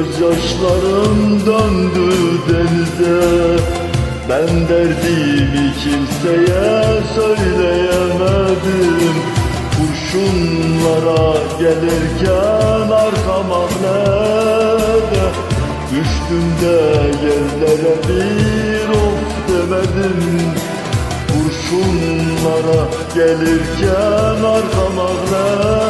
Gözyaşlarım döndü denize. Ben derdimi kimseye söyleyemedim Kurşunlara gelirken arkam ahlede Düştüm de yerlere bir of demedim. Kurşunlara gelirken arkam ahlede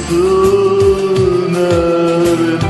Yıkılsın evim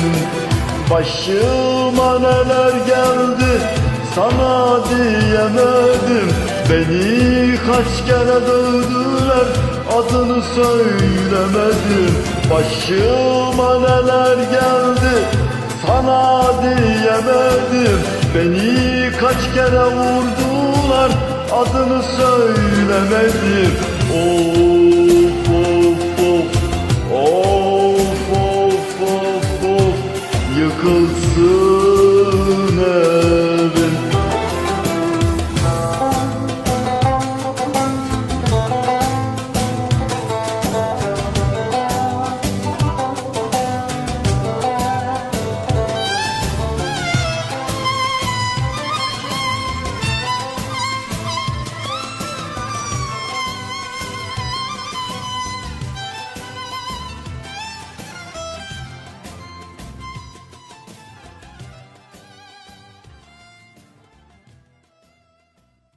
Başıma neler geldi sana diyemedim. Beni kaç kere dövdüler adını söylemedim. Başıma neler geldi sana diyemedim. Beni kaç kere vurdular adını söylemedim. Oh